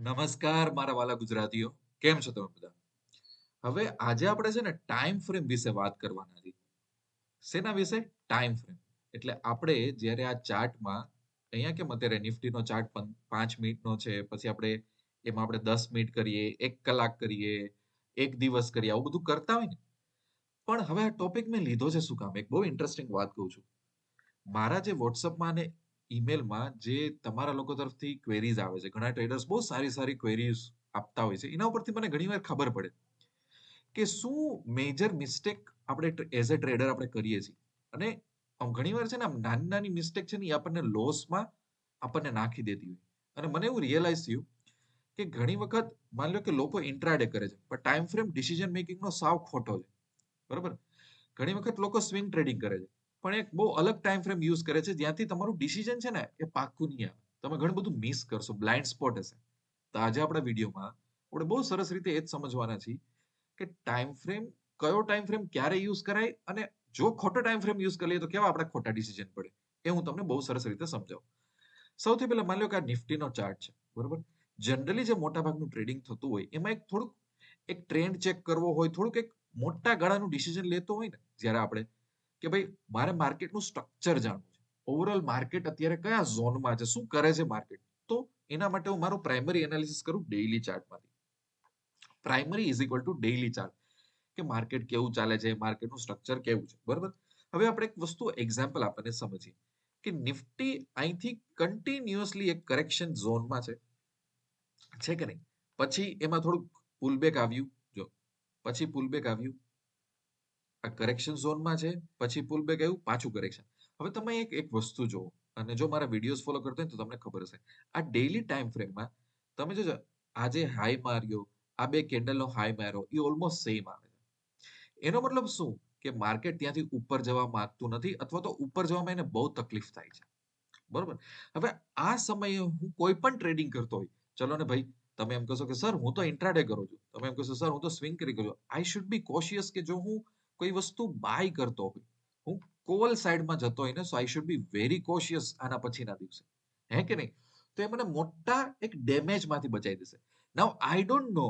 નમસ્કાર મારા વાલા ગુજરાતીઓ, કેમ છો તમે બધા? હવે આજે આપણે છે ને ટાઈમ ફ્રેમ વિશે વાત કરવાના છીએ. શેના વિશે? ટાઈમ ફ્રેમ એટલે આપણે જ્યારે આ ચાર્ટમાં અહીંયા કેમ અત્યારે નિફ્ટીનો ચાર્ટ પાંચ મિનિટનો છે, પછી આપણે એમાં આપણે દસ મિનિટ કરીએ, એક કલાક કરીએ, એક દિવસ કરીએ, આવું બધું કરતા હોય ને. પણ હવે આ ટોપિક મેં લીધો છે શું કામ? એક બહુ ઇન્ટરેસ્ટિંગ વાત કહું છું. મારા જે વોટ્સઅપમાં અને ઈમેલમાં જે તમારા લોકો તરફથી ક્વેરીઝ આવે છે. ઘણા ટ્રેડર્સ બહુ સારી સારી ક્વેરીઝ આપતા હોય છે. એના ઉપરથી મને ઘણીવાર ખબર પડે કે શું મેજર મિસ્ટેક આપણે એઝ અ ટ્રેડર આપણે કરીએ છીએ. અને ઘણીવાર છે ને આમ નાની નાની મિસ્ટેક છે ને એ આપણને લોસમાં આપણને નાખી દેતી હોય. અને મને એવું રિયલાઇઝ થયું કે ઘણી વખત માની લો કે લોકો ઇન્ટ્રાડે કરે છે, પણ ટાઈમ ફ્રેમ ડિસિઝન મેકિંગનો સાવ ખોટો છે. બરાબર? ઘણી વખત લોકો સ્વિંગ ટ્રેડિંગ કરે છે. પણ એક બહુ અલગ ટાઈમ ફ્રેમ યુઝ કરે છે. જ્યાંથી તમારું ડિસિઝન છે ને એ પાક્કું નહીં આવે. તમે ઘણું બધું મિસ કરશો. બ્લાઇન્ડ સ્પોટ હશે. તો આજે આપણા વિડીયોમાં આપણે બહુ સરસ રીતે એ જ સમજવાના છીએ કે ટાઈમ ફ્રેમ કયો ટાઈમ ફ્રેમ ક્યારે યુઝ કરાય અને જો ખોટો ટાઈમ ફ્રેમ યુઝ કરીએ તો કેવા આપણે ખોટા ડિસિઝન પડે. એ હું તમને બહુ સરસ રીતે સમજાવું. સૌથી પહેલા માની લો કે આ નિફ્ટીનો ચાર્ટ છે. બરોબર? જનરલી જે મોટા ભાગનું ટ્રેડિંગ થતું હોય, એમાં એક થોડુંક એક ટ્રેન્ડ ચેક કરવો હોય, થોડુંક એક મોટા ગાળાનું ડિસિઝન લેતો હોય ને, જ્યારે આપણે કે ભાઈ મારે માર્કેટનું સ્ટ્રક્ચર જાણવું છે. ઓવરઓલ માર્કેટ અત્યારે કયા ઝોનમાં છે? શું કરે છે માર્કેટ તો એના માટે હું મારું પ્રાઇમરી એનાલિસિસ કરું daily ચાર્ટમાંથી primary is equal to daily chart કે માર્કેટ કેવું ચાલે છે? માર્કેટનું સ્ટ્રક્ચર કેવું છે? બરાબર? હવે આપણે એક વસ્તુ એક્ઝામ્પલ આપણને સમજીએ. કે નિફ્ટી અહીંથી કન્ટિન્યુઅસલી એક કરેક્શન ઝોનમાં છે. છે કે નહીં? પછી એમાં થોડુંક પુલબેક આવ્યું. જો, પછી પુલબેક આવ્યું. આ કરેક્શન ઝોનમાં છે, પછી પુલ બેક આવ્યું, પાછું કરેક્શન હવે તમે એક એક વસ્તુ જુઓ, અને જો મારા વિડીયોઝ ફોલો કરતા હોય તો તમને ખબર હશે. આ ડેઈલી ટાઈમ ફ્રેમમાં તમે જોજો આજે હાઈ માર્યો, આ બે કેન્ડલનો હાઈ માર્યો, એ ઓલમોસ્ટ સેમ આવે છે. એનો મતલબ શું? કે માર્કેટ ત્યાંથી ઉપર જવા માંગતું નથી, અથવા તો ઉપર જવામાં એને બહુ તકલીફ થાય છે. બરોબર? હવે આ સમયે હું કોઈ પણ ટ્રેડિંગ કરતો હોય, ચલો ને ભાઈ, તમે એમ કહેશો કે, સર, હું તો ઇન્ટ્રાડે કરું છું. તમે એમ કહેશો, સર, હું તો સ્વિંગ કરી કરું છું. આઈ શુડ બી કોશિયસ કે જો હું કોઈ વસ્તુ બાય કરતો હોય, હું કોલ સાઈડમાં જતો હોય ને so I should be very cautious આના પછીના દિવસે. હે કે નહીં? તો એ મને મોટા એક ડેમેજમાંથી બચાવી દેશે. નાવ આઈ ડોન્ટ નો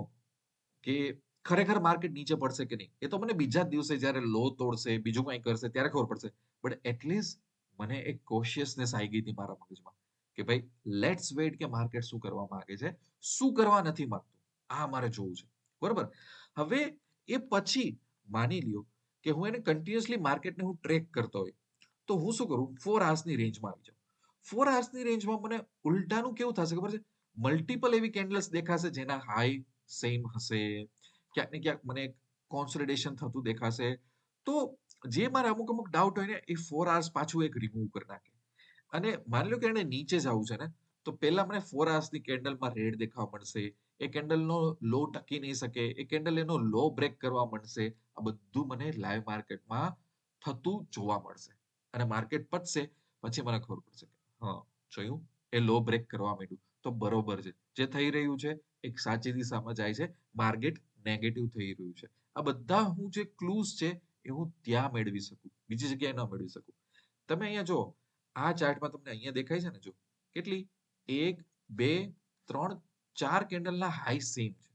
કે ખરેખર માર્કેટ નીચે પડશે કે નહીં. એ તો મને બીજા દિવસે જ્યારે લો તોડશે, બીજું કંઈ કરશે, ત્યારે ખબર પડશે. બટ એટલીસ્ટ મને એક કોશિયસનેસ આવી ગઈ હતી મારા મગજમાં કે ભાઈ લેટ્સ વેઇટ કે માર્કેટ શું કરવા માંગે છે, શું કરવા નથી માંગતું. આ મારે જોવું છે. બરોબર? હવે એ પછી માની લ્યો કે હું એને કન્ટિન્યુઅસલી માર્કેટને હું ટ્રેક કરતો હોય, તો હું શું કરું? ફોર આવર્સની રેન્જમાં આવી જાઉં. ફોર આવર્સની રેન્જમાં મને ઉલટાનું કેવું થશે ખબર છે? મલ્ટિપલ એવી કેન્ડલ્સ દેખાશે જેના હાઈ સેમ હશે. ક્યાંક ને ક્યાંક મને કોન્સોલિડેશન થતું દેખાશે. તો જે મારા અમુક અમુક ડાઉટ હોય ને, એ ફોર આવર્સ પાછું એક રિમૂવ કરી નાખે. અને માની લો કે એને નીચે જવું છે ને, તો પહેલા મને ફોર આવર્સની કેન્ડલમાં રેડ દેખાવા મળશે. એ કેન્ડલનો લો ટકી નહીં શકે. એ કેન્ડલ એનો લો બ્રેક કરવા મળશે. આ બધું મને લાઈવ માર્કેટમાં થતું જોવા મળશે. અને માર્કેટ પતશે, પછી મને ખબર પડશે કે, હા, જોયું, એ લો બ્રેક કરવા માંડ્યું. તો બરોબર છે. જે થઈ રહ્યું છે, એક સાચી દિશામાં જાય છે. માર્કેટ નેગેટિવ થઈ રહ્યું છે. આ બધા હું જે ક્લુઝ છે, એ હું ત્યાં મેળવી શકું. બીજી જગ્યાએ ન મેળવી શકું. તમે અહીંયા જો આ ચાર્ટમાં તમને અહીંયા દેખાય છે ને, જો. કેટલી? એક, બે, ત્રણ, ચાર કેન્ડલના હાઈ સેમ છે.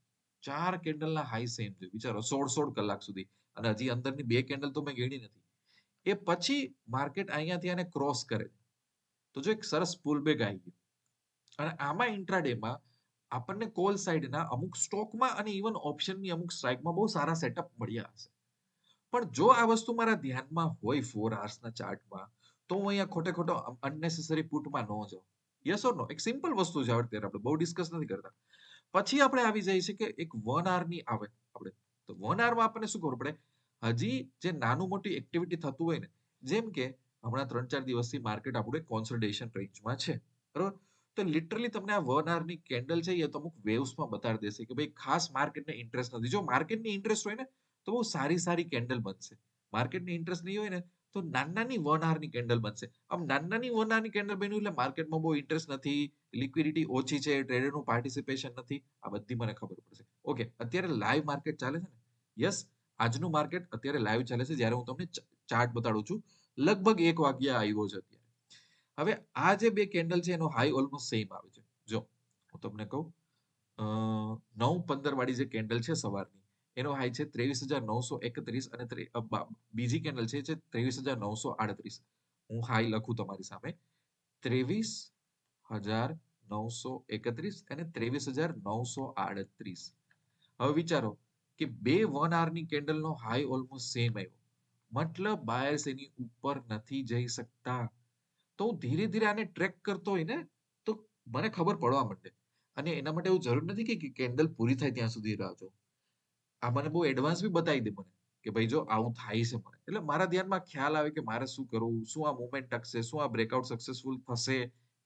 ચાર કેન્ડલના હાઈ સેમ થયું વિચારો, સોળ સોળ કલાક સુધી. અને હજી અંદરની બે કેન્ડલ તો મેં ગણી નથી. એ પછી માર્કેટ અહીંયાથી આને ક્રોસ કરે. તો જો એક સરસ પુલ બેગ આવી ગયું. અને આમાં ઇન્ટ્રાડેમાં આપણને કોલ સાઈડના અમુક સ્ટોકમાં અને ઇવન ઓપ્શનની અમુક સ્ટ્રાઇકમાં બહુ સારા સેટઅપ મળ્યા હશે. પણ જો આ વસ્તુ મારા ધ્યાનમાં હોય ફોર આવર્સના ચાર્ટમાં તો હું અહીંયા ખોટે ખોટો અનનેસેસરી પુટમાં ન જાઉં. યસ ઓર નો એક સિમ્પલ વસ્તુ છે આવડતી આપણે. બહુ ડિસ્કસ નથી કરતા. પછી આપણે આવી જઈએ છીએ કે એક વનની આવે. આપણે તો વનમાં આપણને શું ખબર પડે? હજી જે નાનું મોટી એક્ટિવિટી થતું હોય ને, જેમ કે હમણાં ત્રણ ચાર દિવસથી માર્કેટ આપણું કોન્સોલિડેશન રેન્જમાં છે. બરોબર? તો લિટરલી તમને આ વનની કેન્ડલ છે એ અમુક વેવ્સમાં બતાડી દેશે કે ભાઈ ખાસ માર્કેટને ઇન્ટરેસ્ટ નથી. જો માર્કેટની ઇન્ટરેસ્ટ હોય ને, તો બહુ સારી સારી કેન્ડલ બનશે. માર્કેટની ઇન્ટરેસ્ટ નહીં હોય ને તો નાની વન આવરની કેન્ડલ બનશે. આમ નાની વન આવરની કેન્ડલ બન્યું એટલે માર્કેટમાં બહુ ઇન્ટરેસ્ટ નથી લિક્વિડિટી ઓછી છે ટ્રેડરનું પાર્ટિસિપેશન નથી, આ બધી મને ખબર પડશે. ઓકે અત્યારે લાઈવ માર્કેટ ચાલે છે ને? યસ આજનું માર્કેટ અત્યારે લાઈવ ચાલે છે, જ્યારે હું તમને ચાર્ટ બતાડું છું. લગભગ એક વાગ્યા આવ્યો છે અત્યારે. હવે આ જે બે કેન્ડલ છે, એનો હાઈ ઓલમોસ્ટ સેમ આવે છે. જો, હું તમને કહું નવ પંદર વાળી જે કેન્ડલ છે સવારની એનો હાઈ છે ત્રેવીસ હજાર નવસો એકત્રીસ અને બીજી કેન્ડલ છે ત્રેવીસ હજાર નવસો આડત્રીસ. હું હાઈ લખું તમારી સામે. ત્રેવીસ હજાર નવસો એકત્રીસ અને ત્રેવીસ હજાર નવસો આડત્રીસ. હવે વિચારો કે બે વન આવરની કેન્ડલનો હાઈ ઓલમોસ્ટ સેમ આવ્યો. મતલબ બાયર્સ એની ઉપર નથી જઈ શકતા. તો હું ધીરે ધીરે આને ટ્રેક કરતો હોય ને, તો મને ખબર પડવા માંડે. અને એના માટે એવું જરૂર નથી કે કેન્ડલ પૂરી થાય ત્યાં સુધી રાહ જો આ મને બહુ એડવાન્સ બી બતાવી દે મને કે ભાઈ જો આવું થાય છે મને. એટલે મારા ધ્યાનમાં ખ્યાલ આવે કે મારે શું કરવું, શું આ મુવમેન્ટ ટકશે, શું આ બ્રેકઆઉટ સક્સેસફુલ થશે,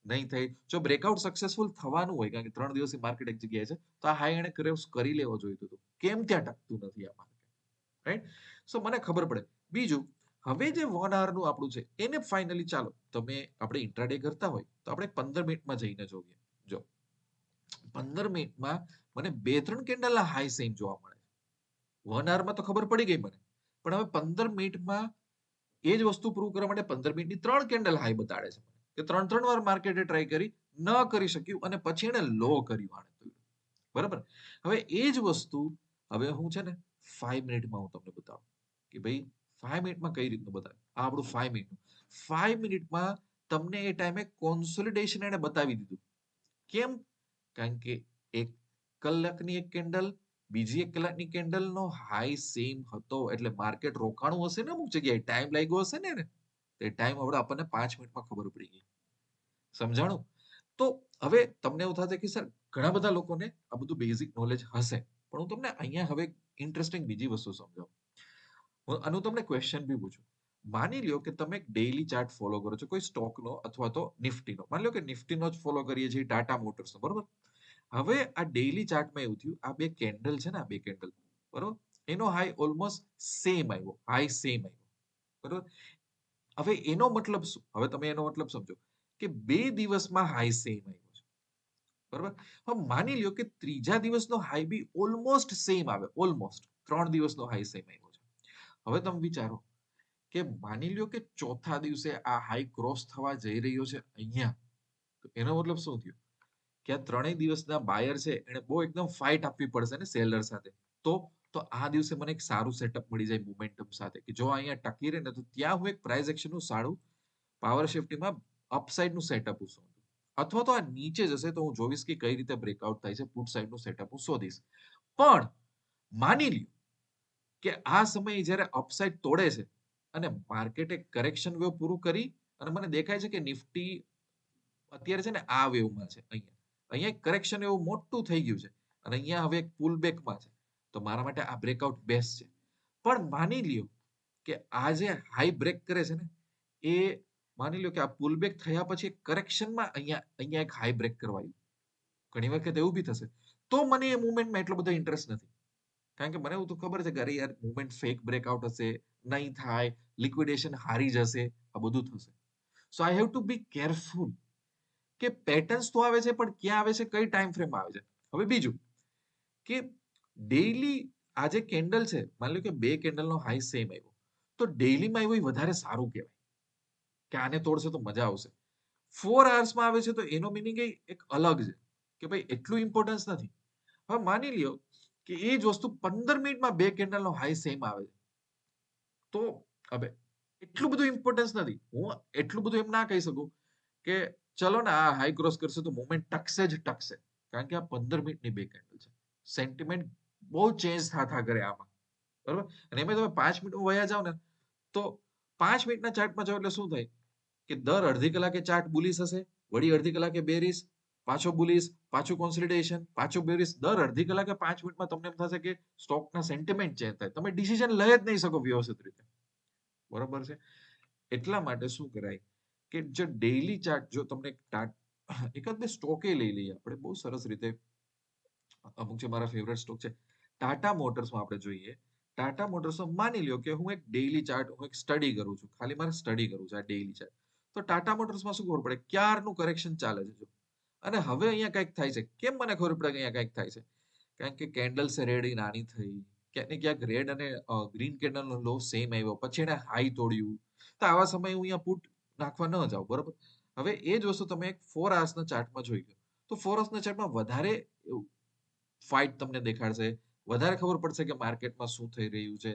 નહીં થાય જો બ્રેકઆઉટ સક્સેસફુલ થવાનું હોય, કારણ કે ત્રણ દિવસથી માર્કેટ એક જગ્યાએ છે, તો આ હાઈ એને ક્રેસ કરી લેવો જોઈતું હતું. કેમ ત્યાં ટકતું નથી આ માર્કેટ રાઈટ સો મને ખબર પડે. બીજું, હવે જે વનનું આપણું છે, એને ફાઇનલી ચાલો, તમે આપણે ઇન્ટ્રાડે કરતા હોય, તો આપણે પંદર મિનિટમાં જઈને જોઈએ. જો, પંદર મિનિટમાં મને બે ત્રણ કેન્ડલના હાઈ સેમ જોવા મળે. વન આવરમાં તો ખબર પડી ગઈ મને. પણ હવે પંદર મિનિટમાં એ જ વસ્તુ પ્રૂવ કરવા માટે પંદર મિનિટની ત્રણ કેન્ડલ હાઈ બતાડે છે કે ત્રણ ત્રણ વાર માર્કેટે ટ્રાય કરી, ન કરી શક્યું અને પછી એને લો કર્યું આણે બરાબર? હવે એ જ વસ્તુ હવે હું છે ને ફાઈવ મિનિટમાં હું તમને બતાવું. કે ભાઈ ફાઈવ મિનિટમાં કઈ રીતનું બતાવે? આ આપણું ફાઈવ મિનિટનું ફાઈવ મિનિટમાં તમને એ ટાઈમે કોન્સોલિડેશન એને બતાવી દીધું. કેમ? કારણ કે એક કલાકની એક કેન્ડલ બીજી એક કલાકની કેન્ડલનો હાઈ સેમ હતો. એટલે માર્કેટ રોકાણું હશે ને અમુક જગ્યાએ? ટાઈમ લાગ્યો હશે ને તે ટાઈમ હવે આપણને પાંચ મિનિટમાં ખબર પડી ગઈ. સમજાણું? તો હવે તમને એવું થશે કે સર, ઘણા બધા લોકોને આ બધું બેઝિક નોલેજ હશે. પણ હું તમને અહીંયા હવે ઇન્ટરેસ્ટિંગ બીજી વસ્તુ સમજાવું. હું આનું તમને ક્વેશ્ચન બી પૂછું. માની લ્યો કે તમે ડેઈલી ચાર્ટ ફોલો કરો છો, કોઈ સ્ટોકનો અથવા તો નિફ્ટીનો. માની લો કે નિફ્ટીનો જ ફોલો કરીએ છીએ ટાટા મોટર્સનો બરોબર? હવે આ ડેઈલી ચાર્ટમાં એવું થયું, આ બે કેન્ડલ છે ને, આ બે કેન્ડલ બરોબર? એનો હાઈ ઓલમોસ્ટ સેમ આવ્યો હાઈ સેમ આવ્યો, બરોબર? હવે એનો મતલબ શું? હવે તમે એનો મતલબ સમજો કે બે દિવસમાં હાઈ સેમ આવ્યો છે, બરોબર? હવે માની લ્યો કે ત્રીજા દિવસનો હાઈ બી ઓલમોસ્ટ સેમ આવે ઓલમોસ્ટ ત્રણ દિવસનો હાઈ સેમ આવ્યો છે. હવે તમે વિચારો કે માની લ્યો કે ચોથા દિવસે આ હાઈ ક્રોસ થવા જઈ રહ્યો છે અહીંયા, તો એનો મતલબ શું થયું? કે આ ત્રણેય દિવસના બાયર છે એને બહુ એકદમ ફાઇટ આપવી પડશે ને સેલર સાથે. તો તો આ દિવસે મને એક સારું સેટઅપ મળી જાય મોમેન્ટમ સાથે કે જો અહીંયા ટકી રહે ને તો ત્યાં હું એક પ્રાઇસ એક્શનનું સારું પાવર શિફ્ટીમાં અપસાઇડનું સેટઅપ હું શોધું અથવા તો આ નીચે જશે તો હું જોઈશ કે કઈ રીતે બ્રેકઆઉટ થાય છે પુટ સાઇડનું સેટઅપ હું શોધીશ. પણ માની લ્યો કે આ સમયે જ્યારે અપસાઇડ તોડે છે અને માર્કેટે કરેક્શન વેવ પૂરું કરી અને મને દેખાય છે કે નિફ્ટી અત્યારે છે ને આ વેવમાં છે, અહીંયા. અહીંયા કરેક્શન એવું મોટું થઈ ગયું છે. અને અહીંયા હવે એક પુલ બેકમાં છે. તો મારા માટે આ બ્રેકઆઉટ બેસ્ટ છે. પણ માની લ્યો કે આ જે હાઈ બ્રેક કરે છે ને, એ માની લ્યો કે આ પુલ બેક થયા પછી કરેક્શનમાં અહીંયા અહીંયા એક હાઈ બ્રેક કરવાયું ઘણી વખત એવું બી થશે. તો મને એ મુવમેન્ટમાં એટલો બધો ઇન્ટરેસ્ટ નથી. કારણ કે મને એવું તો ખબર છે કે અરે યાર મુવમેન્ટ ફેક બ્રેકઆઉટ હશે, નહીં થાય લિક્વિડેશન હારી જશે, આ બધું થશે. So I have to be careful કે પેટર્ન્સ તો આવે છે, પણ ક્યાં આવે છે, કઈ ટાઈમ ફ્રેમ આવે છે? હવે બીજું કે ડેઈલી આ જે કેન્ડલ છે, માની લો કે બે કેન્ડલનો હાઈ સેમ આવ્યો, તો ડેઈલીમાં આવ્યો એ વધારે સારું કહેવાય. કે આને તોડશે તો મજા આવશે. ફોર આવર્સમાં આવે છે, તો એનો મિનિંગ એક અલગ છે, કે ભાઈ એટલું ઇમ્પોર્ટન્સ નથી. હવે માની લ્યો કે એ જ વસ્તુ પંદર મિનિટમાં બે કેન્ડલનો હાઈ સેમ આવે છે. તો હવે એટલું બધું ઇમ્પોર્ટન્સ નથી. હું એટલું બધું એમ ના કહી શકું કે ચલો ને આ હાઈ ક્રોસ કરશે તો મુવમેન્ટ ટકશે જ ટકશે. કારણ કે આ પંદર મિનિટની બે કેન્ડલ છે. સેન્ટિમેન્ટ બહુ ચેન્જ થતા કરે આમાં. બરોબર? અને એમાં તમે પાંચ મિનિટ વયા જાવ ને તો પાંચ મિનિટના ચાર્ટમાં જાઓ એટલે શું થાય? કે દર અડધી કલાકે ચાર્ટ બુલીસ હશે, વળી અડધી કલાકે બેરીસ પાછો બુલીસ પાછું કોન્સોલિડેશન પાછું બેરીસ દર અડધી કલાકે પાંચ મિનિટમાં તમને એમ થશે કે સ્ટોકના સેન્ટિમેન્ટ ચેન્જ થાય. તમે ડિસિઝન લઈ જ નહીં શકો વ્યવસ્થિત રીતે. બરોબર છે? એટલા માટે શું કરાય? કે જે ડેઈલી ચાર્ટ જો તમને એકાદ બે સ્ટોકે લઈ લઈએ આપણે, બહુ સરસ રીતે. અમુક જે મારા ફેવરેટ સ્ટોક છે, ટાટા મોટર્સમાં આપણે જોઈએ, ટાટા મોટર્સમાં માની લ્યો કે હું એક ડેઈલી ચાર્ટ હું એક સ્ટડી કરું છું, ખાલી મારે સ્ટડી કરું છું આ ડેઈલી ચાર્ટ તો ટાટા મોટર્સમાં શું ખબર પડે? ક્યારનું કરેક્શન ચાલે છે અને હવે અહીંયા કંઈક થાય છે. કેમ મને ખબર પડે કે અહીંયા કંઈક થાય છે? કારણ કે કેન્ડલ્સ રેડ નાની થઈ, ક્યાંક ક્યાંક રેડ અને ગ્રીન કેન્ડલનો લો સેમ આવ્યો. પછી એને હાઈ તોડ્યું. તો આવા સમયે હું અહીંયા પુટ નાખવા ન જાઓ, બરોબર? હવે એ જ વસ્તુ તમે એક ફોર આવર્સના ચાર્ટમાં જોઈ લો. તો ફોર આવર્સના ચાર્ટમાં વધારે ફાઇટ તમને દેખાડશે, વધારે ખબર પડશે કે માર્કેટમાં શું થઈ રહ્યું છે.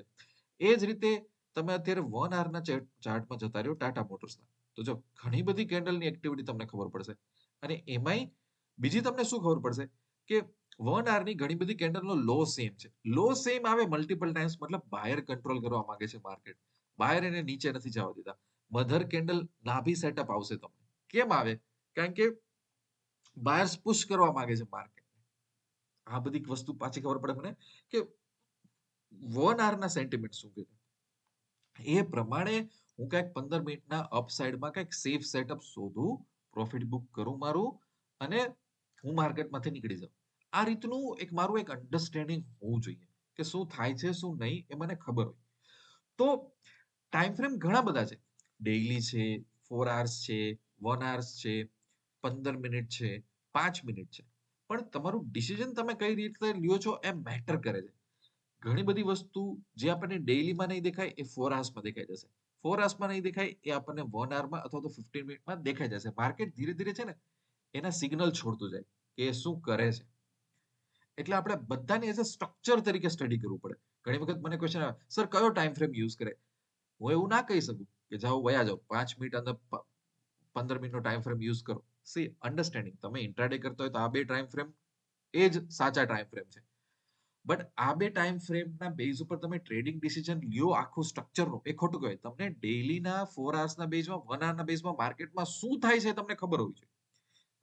એ જ રીતે તમે અત્યારે વન આવરના ચાર્ટમાં જતા રહ્યો ટાટા મોટર્સના. તો જો ઘણી બધી કેન્ડલની એક્ટિવિટી તમને ખબર પડશે. અને એમાંય બીજી તમને શું ખબર પડશે? કે વન આવરની ઘણી બધી કેન્ડલનો લો સેમ છે. લો સેમ આવે મલ્ટિપલ ટાઈમ્સ મતલબ બાયર કંટ્રોલ કરવા માંગે છે માર્કેટ બાયર એને નીચે નથી જવા દીધા મધર કેન્ડલ નાભી સેટઅપ આવશે તમને. કેમ આવે? કારણ કે બાયર્સ પુશ કરવા માંગે છે માર્કેટ આ બધી વસ્તુ પાછી ખબર પડે મને કે વન ના સેન્ટિમેન્ટ શું કહે એ પ્રમાણે હું કંઈક પંદર મિનિટના અપસાઇડમાં કંઈક સેફ સેટઅપ શોધું પ્રોફિટ બુક કરું મારું અને હું માર્કેટમાંથી નીકળી જાઉં. આ રીતનું એક મારું એક અન્ડરસ્ટેન્ડિંગ હોવું જોઈએ કે શું થાય છે, શું નહીં એ મને ખબર હોય. તો ટાઈમ ફ્રેમ ઘણા બધા છે. ડેઈલી છે ફોર આવર્સ છે વન આવર્સ છે, પંદર મિનિટ છે, પાંચ મિનિટ છે. પણ તમારું ડિસિઝન તમે કઈ રીતે લ્યો છો એ મેટર કરે છે. ઘણી બધી વસ્તુ જે આપણને ડેઇલીમાં નહીં દેખાય એ ફોર આવર્સમાં દેખાઈ જશે. ફોર આવર્સમાં નહીં દેખાય એ આપણને વન આવરમાં અથવા તો ફિફ્ટીન મિનિટમાં દેખાઈ જશે. માર્કેટ ધીરે ધીરે છે ને એના સિગ્નલ છોડતું જાય કે એ શું કરે છે. એટલે આપણે બધાને એઝ અ સ્ટ્રક્ચર તરીકે સ્ટડી કરવું પડે. ઘણી વખત મને ક્વેશ્ચન આવે સર કયો ટાઈમ ફ્રેમ યુઝ કરે? હું એવું ના કહી શકું. કે જાઓ વયા જાઓ, પાંચ મિનિટ અંદર પંદર મિનિટનો ટાઈમ ફ્રેમ યુઝ કરો. સી અન્ડરસ્ટેન્ડિંગ તમે ઇન્ટ્રાડે કરતો હોય તો આ બે ટાઈમ ફ્રેમ એ જ સાચા ટાઈમ ફ્રેમ છે. બટ આ બે ટાઈમ ફ્રેમના બેઝ ઉપર તમે ટ્રેડિંગ ડિસિઝન લ્યો, આખું સ્ટ્રક્ચરનું એ ખોટું કહેવાય. તમને ડેઈલીના ફોર આવર્સના બેઝમાં વન આવરના બેઝમાં માર્કેટમાં શું થાય છે તમને ખબર હોવી જોઈએ.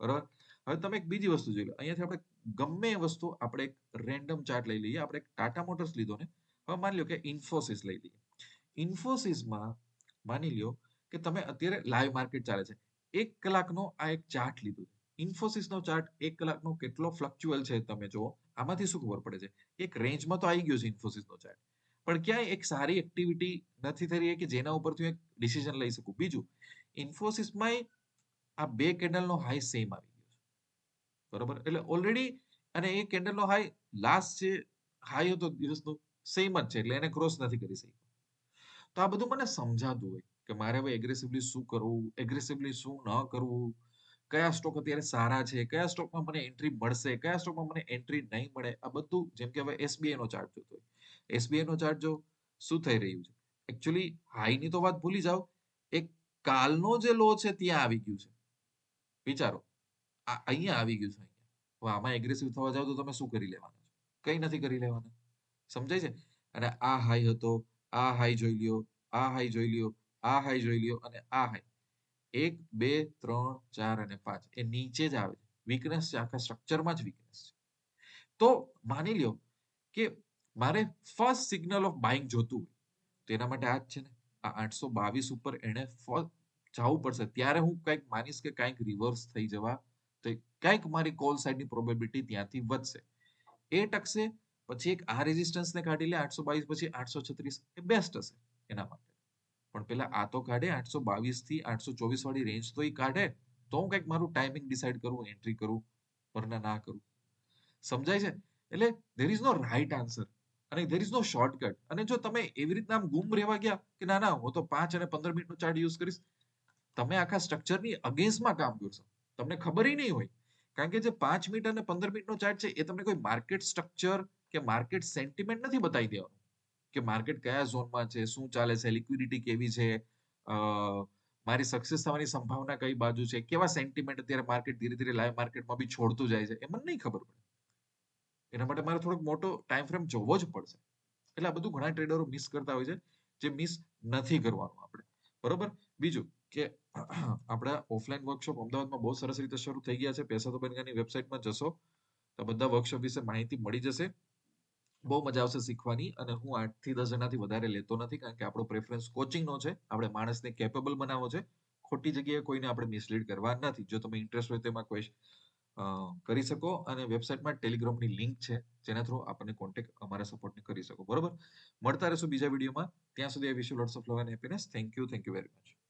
બરાબર? હવે તમે એક બીજી વસ્તુ જોઈ લો. અહીંયાથી આપણે ગમે એ વસ્તુ આપણે એક રેન્ડમ ચાર્ટ લઈ લઈએ. આપણે ટાટા મોટર્સ લીધો ને. હવે માની લો કે ઇન્ફોસિસ લઈ લઈએ. ઇન્ફોસિસમાં માની લ્યો કે તમે અત્યારે લાઈવ માર્કેટ ચાલે છે. એક કલાકનો આ એક ચાર્ટ લીધો. ઇન્ફોસિસનો ચાર્ટ એક કલાકનો કેટલો ફ્લક્ચ્યુઅલ છે તમે જુઓ, આમાંથી શું ખબર પડે છે? એક રેન્જમાં તો આવી ગયો છે ઇન્ફોસિસનો ચાર્ટ પણ ક્યાંય એક સારી એક્ટિવિટી નથી થઈ રહી કે જેના ઉપરથી એક ડિસિઝન લઈ શકું. બીજું ઇન્ફોસિસમાં આ બે કેન્ડલનો હાઈ સેમ આવી ગયો છે. બરોબર? એટલે ઓલરેડી અને એ કેન્ડલનો હાઈ લાસ્ટ જે હાઈ હતો દિવસનો સેમ જ છે. એટલે એને ક્રોસ નથી કરી શક્યો તો આ બધું મને સમજાતું હોય કે મારે હવે એગ્રેસિવલી શું કરવું એગ્રેસિવલી શું ન કરવું, કયા સ્ટોક અત્યારે સારા છે, કયા સ્ટોકમાં મને એન્ટ્રી મળશે, કયા સ્ટોકમાં મને એન્ટ્રી નહીં મળે, આ બધું જેમ કે હવે એસબીઆઈ નો ચાર્ટ જોતો હોય. એસબીઆઈ નો ચાર્ટ જો શું થઈ રહ્યું છે? એકચ્યુઅલી હાઈની તો વાત ભૂલી જાઓ, એક કાલનો જે લો છે ત્યાં આવી ગયું છે. વિચારો, આ અહીંયા આવી ગયું છે અહીંયા. હવે આમાં એગ્રેસિવ થવા જાવ તો તમે શું કરી લેવાના છો? કઈ નથી કરી લેવાના. સમજાય છે? અને આ હાઈ હતો આ હાઈ જોઈ લ્યો, આ હાઈ જોઈ લ્યો, આ હાઈ જોઈ લ્યો અને આ હાઈ. એક, બે, ત્રણ, ચાર અને પાંચ. એ નીચે જ આવે છે. વીકનેસ છે, આખા સ્ટ્રક્ચરમાં જ વીકનેસ છે. તો માની લ્યો કે મારે ફર્સ્ટ સિગ્નલ ઓફ બાઇંગ જોતું હોય, તો એના માટે આ જ છે ને, આ આઠસો બાવીસ ઉપર એને જવું પડશે. ત્યારે હું કંઈક માનીશ કે કંઈક રિવર્સ થઈ જવા, તો કંઈક મારી કોલ સાઈડની પ્રોબેબિલિટી ત્યાંથી વધશે. એ ટકશે પછી એક આ રેઝિસ્ટન્સને કાઢી લે, આઠસો બાવીસ પછી આઠસો છત્રીસ, એ બેસ્ટ હશે એના માટે. પણ પેલા આ તો કાઢે, આઠસો બાવીસથી આઠસો ચોવીસ વાળી રેન્જ તો એ કાઢે, તો હું કંઈક મારું ટાઈમિંગ ડિસાઇડ કરું એન્ટ્રી કરું વરના ના કરું. સમજાય છે? એટલે there is no right answer અને ધેર ઇઝ નો શોર્ટકટ અને જો તમે એવી રીતના આમ ગુમ રહેવા ગયા કે ના ના, હું તો પાંચ અને પંદર મિનિટનો ચાર્ટ યુઝ કરીશ, તમે આખા સ્ટ્રક્ચરની અગેન્સ્ટમાં કામ કરશો. તમને ખબર નહીં હોય. કારણ કે જે પાંચ મિનિટ અને પંદર મિનિટનો ચાર્ટ છે, એ તમને કોઈ માર્કેટ સ્ટ્રક્ચર કે માર્કેટ સેન્ટિમેન્ટ નથી બતાવી દેવાનું. કે માર્કેટ કયા ઝોનમાં છે, શું ચાલે છે લિક્વિડિટી કેવી છે મારી સક્સેસ થવાની સંભાવના કઈ બાજુ છે, કેવા સેન્ટિમેન્ટ અત્યારે માર્કેટ ધીરે ધીરે લાઈવ માર્કેટમાં બી છોડતું જાય છે એ મને નહીં ખબર પડે. એના માટે મારે થોડોક મોટો ટાઈમ ફ્રેમ જોવો જ પડશે. એટલે આ બધું ઘણા ટ્રેડરો મિસ કરતા હોય છે, જે મિસ નથી કરવાનું આપણે. બરોબર? બીજું કે આપણા ઓફલાઈન વર્કશોપ અમદાવાદમાં બહુ સરસ રીતે શરૂ થઈ ગયા છે. પૈસા તો બનગાની વેબસાઇટમાં જશો. તો બધા વર્કશોપ વિશે માહિતી મળી જશે. બહુ મજા આવશે શીખવાની અને હું આઠથી દસ જણાથી વધારે લેતો નથી કારણ કે આપણો પ્રેફરન્સ કોચિંગનો છે. આપણે માણસને કેપેબલ બનાવવો છે. ખોટી જગ્યાએ કોઈને આપણે મિસલીડ કરવા નથી. જો તમે ઇન્ટરેસ્ટ હોય તેમાં કોઈ કરી શકો અને વેબસાઇટમાં ટેલિગ્રામની લિંક છે. જેના થ્રુ આપણને કોન્ટેક્ટ અમારા સપોર્ટને કરી શકો. બરોબર? મળતા રહેશું બીજા વિડીયોમાં ત્યાં સુધી આ wish you lots of love and happiness thank you thank you very much